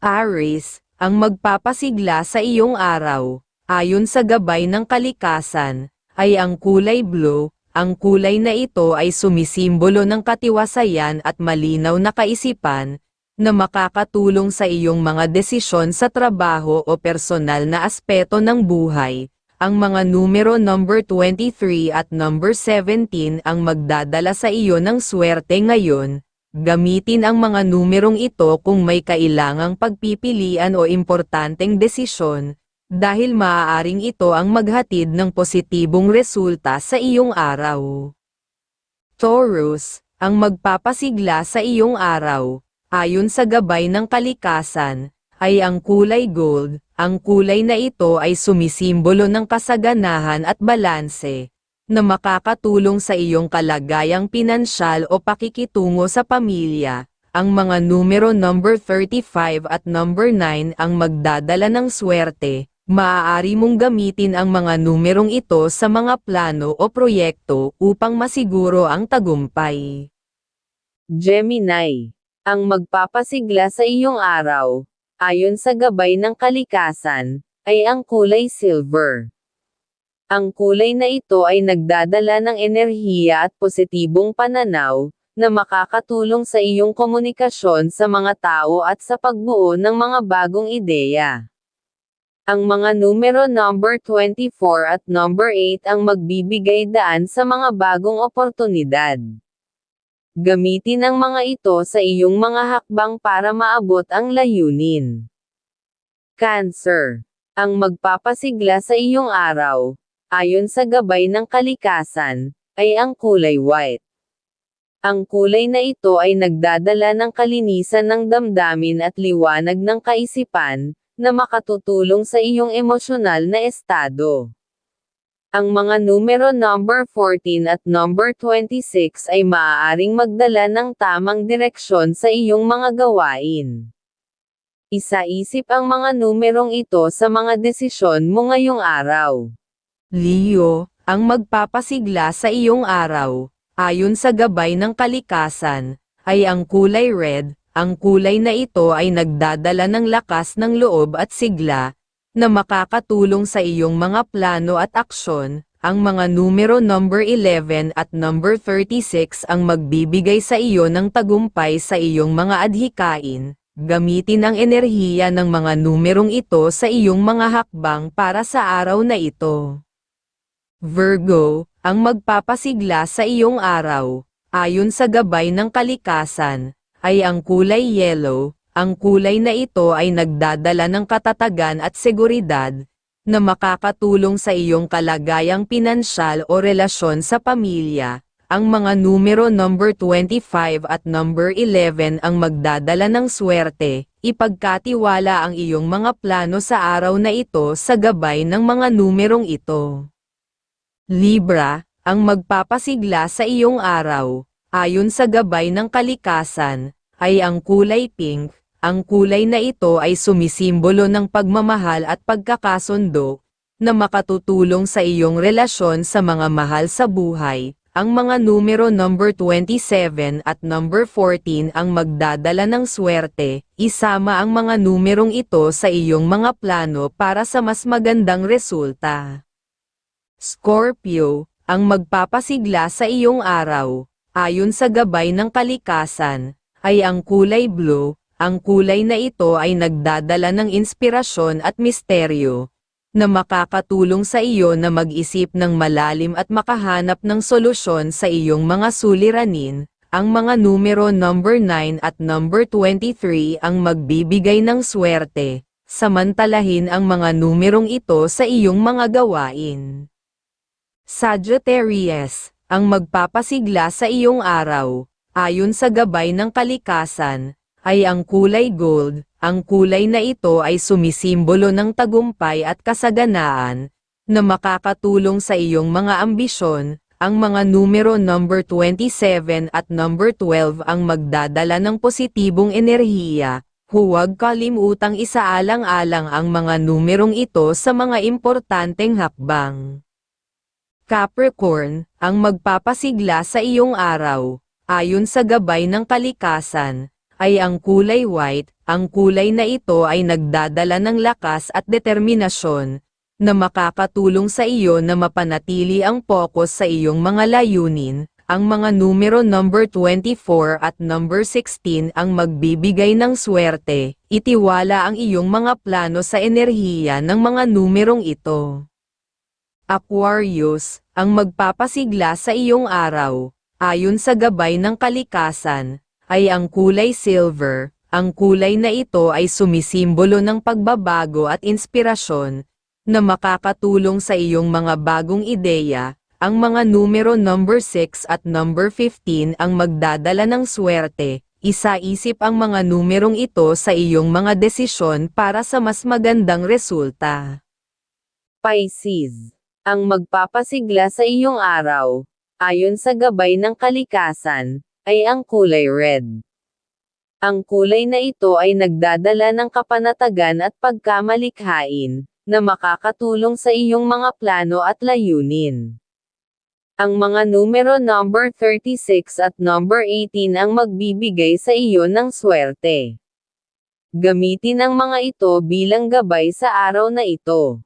Aries, ang magpapasigla sa iyong araw, ayon sa gabay ng kalikasan, ay ang kulay blue, ang kulay na ito ay sumisimbolo ng katiwasayan at malinaw na kaisipan, na makakatulong sa iyong mga desisyon sa trabaho o personal na aspeto ng buhay. Ang mga numero number 23 at number 17 ang magdadala sa iyo ng swerte ngayon. Gamitin ang mga numerong ito kung may kailangang pagpipilian o importanteng desisyon, dahil maaaring ito ang maghatid ng positibong resulta sa iyong araw. Taurus, ang magpapasigla sa iyong araw, ayon sa gabay ng kalikasan, ay ang kulay gold, ang kulay na ito ay sumisimbolo ng kasaganahan at balanse, na makakatulong sa iyong kalagayang pinansyal o pakikitungo sa pamilya. Ang mga numero number 35 at number 9 ang magdadala ng swerte, maaari mong gamitin ang mga numerong ito sa mga plano o proyekto upang masiguro ang tagumpay. Gemini, ang magpapasigla sa iyong araw, ayon sa gabay ng kalikasan, ay ang kulay silver. Ang kulay na ito ay nagdadala ng enerhiya at positibong pananaw, na makakatulong sa iyong komunikasyon sa mga tao at sa pagbuo ng mga bagong ideya. Ang mga numero number 24 at number 8 ang magbibigay daan sa mga bagong oportunidad. Gamitin ang mga ito sa iyong mga hakbang para maabot ang layunin. Cancer. Ang magpapasigla sa iyong araw, ayon sa gabay ng kalikasan, ay ang kulay white. Ang kulay na ito ay nagdadala ng kalinisan ng damdamin at liwanag ng kaisipan, na makatutulong sa iyong emosyonal na estado. Ang mga numero number 14 at number 26 ay maaaring magdala ng tamang direksyon sa iyong mga gawain. Isaisip ang mga numerong ito sa mga desisyon mo ngayong araw. Leo, ang magpapasigla sa iyong araw, ayon sa gabay ng kalikasan, ay ang kulay red, ang kulay na ito ay nagdadala ng lakas ng loob at sigla, na makakatulong sa iyong mga plano at aksyon, ang mga numero number 11 at number 36 ang magbibigay sa iyo ng tagumpay sa iyong mga adhikain. Gamitin ang enerhiya ng mga numerong ito sa iyong mga hakbang para sa araw na ito. Virgo, ang magpapasigla sa iyong araw, ayon sa gabay ng kalikasan, ay ang kulay yellow, ang kulay na ito ay nagdadala ng katatagan at seguridad, na makakatulong sa iyong kalagayang pinansyal o relasyon sa pamilya. Ang mga numero number 25 at number 11 ang magdadala ng swerte, ipagkatiwala ang iyong mga plano sa araw na ito sa gabay ng mga numerong ito. Libra, ang magpapasigla sa iyong araw, ayon sa gabay ng kalikasan, ay ang kulay pink, ang kulay na ito ay sumisimbolo ng pagmamahal at pagkakasundo, na makatutulong sa iyong relasyon sa mga mahal sa buhay. Ang mga numero number 27 at number 14 ang magdadala ng swerte, isama ang mga numerong ito sa iyong mga plano para sa mas magandang resulta. Scorpio, ang magpapasigla sa iyong araw, ayon sa gabay ng kalikasan, ay ang kulay blue, ang kulay na ito ay nagdadala ng inspirasyon at misteryo, na makakatulong sa iyo na mag-isip ng malalim at makahanap ng solusyon sa iyong mga suliranin. Ang mga numero number 9 at number 23 ang magbibigay ng swerte, samantalahin ang mga numerong ito sa iyong mga gawain. Sagittarius, ang magpapasigla sa iyong araw, ayon sa gabay ng kalikasan, ay ang kulay gold, ang kulay na ito ay sumisimbolo ng tagumpay at kasaganaan, na makakatulong sa iyong mga ambisyon, ang mga numero number 27 at number 12 ang magdadala ng positibong enerhiya, huwag kalimutang isaalang-alang ang mga numerong ito sa mga importanteng hakbang. Capricorn, ang magpapasigla sa iyong araw, ayon sa gabay ng kalikasan, ay ang kulay white, ang kulay na ito ay nagdadala ng lakas at determinasyon, na makakatulong sa iyo na mapanatili ang focus sa iyong mga layunin, ang mga numero number 24 at number 16 ang magbibigay ng swerte, itiwala ang iyong mga plano sa enerhiya ng mga numerong ito. Aquarius, ang magpapasigla sa iyong araw, ayon sa gabay ng kalikasan, ay ang kulay silver, ang kulay na ito ay sumisimbolo ng pagbabago at inspirasyon, na makakatulong sa iyong mga bagong ideya, ang mga numero number 6 at number 15 ang magdadala ng swerte, isa-isip ang mga numerong ito sa iyong mga desisyon para sa mas magandang resulta. Pisces, ang magpapasigla sa iyong araw, ayon sa gabay ng kalikasan, ay ang kulay red. Ang kulay na ito ay nagdadala ng kapanatagan at pagkamalikhain, na makakatulong sa iyong mga plano at layunin. Ang mga numero number 36 at number 18 ang magbibigay sa iyo ng swerte. Gamitin ang mga ito bilang gabay sa araw na ito.